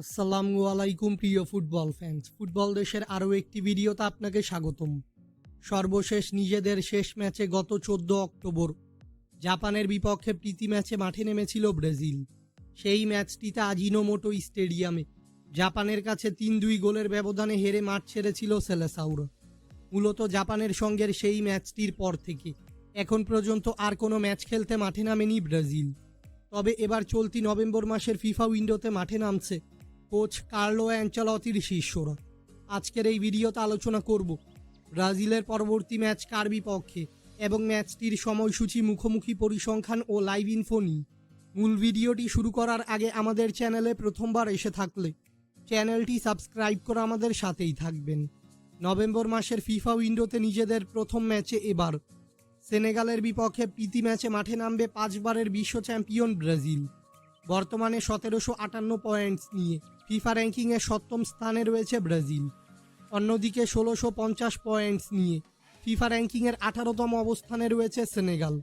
আসসালামু আলাইকুম, প্রিয় ফুটবল ফ্যান্স ফুটবল দেশের আরও একটি ভিডিওতে আপনাকে স্বাগতম। সর্বশেষ নিজেদের শেষ ম্যাচে গত চোদ্দ অক্টোবর, জাপানের বিপক্ষে প্রীতি ম্যাচে মাঠে নেমেছিল ব্রাজিল। সেই ম্যাচটিতে আজিনোমোটো স্টেডিয়ামে, জাপানের কাছে তিন দুই গোলের ব্যবধানে হেরে মাঠ ছেড়েছিল সেলেসাউর। মূলত জাপানের সঙ্গের সেই ম্যাচটির পর থেকে, এখন পর্যন্ত আর কোনো ম্যাচ খেলতে মাঠে নামেনি ব্রাজিল। তবে এবার চলতি নভেম্বর মাসের ফিফা উইন্ডোতে মাঠে নামছে কোচ কার্লো অ্যাঞ্চলতির শিষ্যরা। আজকের এই ভিডিওতে আলোচনা করব ব্রাজিলের পরবর্তী ম্যাচ কার বিপক্ষে এবং ম্যাচটির সময়সূচি মুখোমুখি পরিসংখ্যান ও লাইভ ইনফো নিয়ে। মূল ভিডিওটি শুরু করার আগে আমাদের চ্যানেলে প্রথমবার এসে থাকলে চ্যানেলটি সাবস্ক্রাইব করে আমাদের সাথেই থাকবেন। নভেম্বর মাসের ফিফা উইন্ডোতে নিজেদের প্রথম ম্যাচে এবার। সেনেগালের বিপক্ষে প্রীতি ম্যাচে মাঠে নামবে পাঁচবারের বিশ্ব চ্যাম্পিয়ন ব্রাজিল। বর্তমানে সতেরোশো আটান্ন পয়েন্টস নিয়ে ফিফা র্যাঙ্কিংয়ে সপ্তম স্থানে রয়েছে ব্রাজিল। অন্যদিকে ষোলোশো পঞ্চাশ পয়েন্টস নিয়ে ফিফা র্যাঙ্কিংয়ের আঠারোতম অবস্থানে রয়েছে সেনেগাল।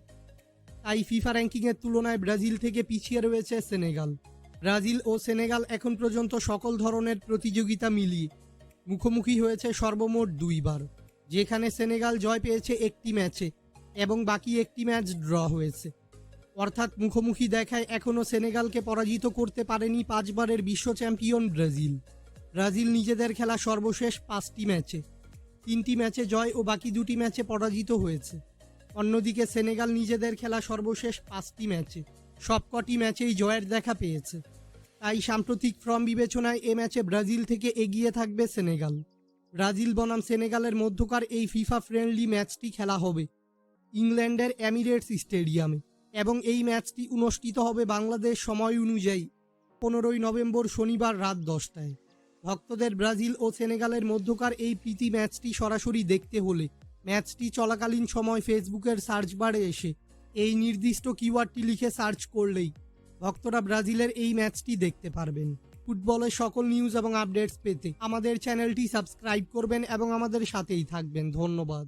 তাই ফিফা র্যাঙ্কিংয়ের তুলনায় ব্রাজিল থেকে পিছিয়ে রয়েছে সেনেগাল। ব্রাজিল ও সেনেগাল এখন পর্যন্ত সকল ধরনের প্রতিযোগিতা মিলিয়ে মুখোমুখি হয়েছে সর্বমোট দুইবার, যেখানে সেনেগাল জয় পেয়েছে একটি ম্যাচে এবং বাকি একটি ম্যাচ ড্র হয়েছে। অর্থাৎ মুখোমুখি দেখায় এখনও সেনেগালকে পরাজিত করতে পারেনি পাঁচবারের বিশ্ব চ্যাম্পিয়ন ব্রাজিল। ব্রাজিল নিজেদের খেলা সর্বশেষ পাঁচটি ম্যাচে, তিনটি ম্যাচে জয় ও বাকি দুটি ম্যাচে পরাজিত হয়েছে। অন্যদিকে সেনেগাল নিজেদের খেলা সর্বশেষ পাঁচটি ম্যাচে, সবকটি ম্যাচেই জয়ের দেখা পেয়েছে। তাই সাম্প্রতিক ফর্ম বিবেচনায় এ ম্যাচে ব্রাজিল থেকে এগিয়ে থাকবে সেনেগাল। ব্রাজিল বনাম সেনেগালের মধ্যকার এই ফিফা ফ্রেন্ডলি ম্যাচটি খেলা হবে ইংল্যান্ডের অ্যামিরেটস স্টেডিয়ামে। এবং এই ম্যাচটি অনুষ্ঠিত হবে বাংলাদেশ সময় অনুযায়ী, পনেরোই নভেম্বর শনিবার রাত দশটায়। ভক্তদের ব্রাজিল ও সেনেগালের মধ্যকার এই প্রীতি ম্যাচটি সরাসরি দেখতে হলে ম্যাচটি চলাকালীন সময় ফেসবুকের সার্চ বারে এসে এই নির্দিষ্ট কিওয়ার্ডটি লিখে সার্চ করলেই ভক্তরা ব্রাজিলের এই ম্যাচটি দেখতে পারবেন। ফুটবলের সকল নিউজ এবং আপডেটস পেতে আমাদের চ্যানেলটি সাবস্ক্রাইব করবেন এবং আমাদের সাথেই থাকবেন। ধন্যবাদ।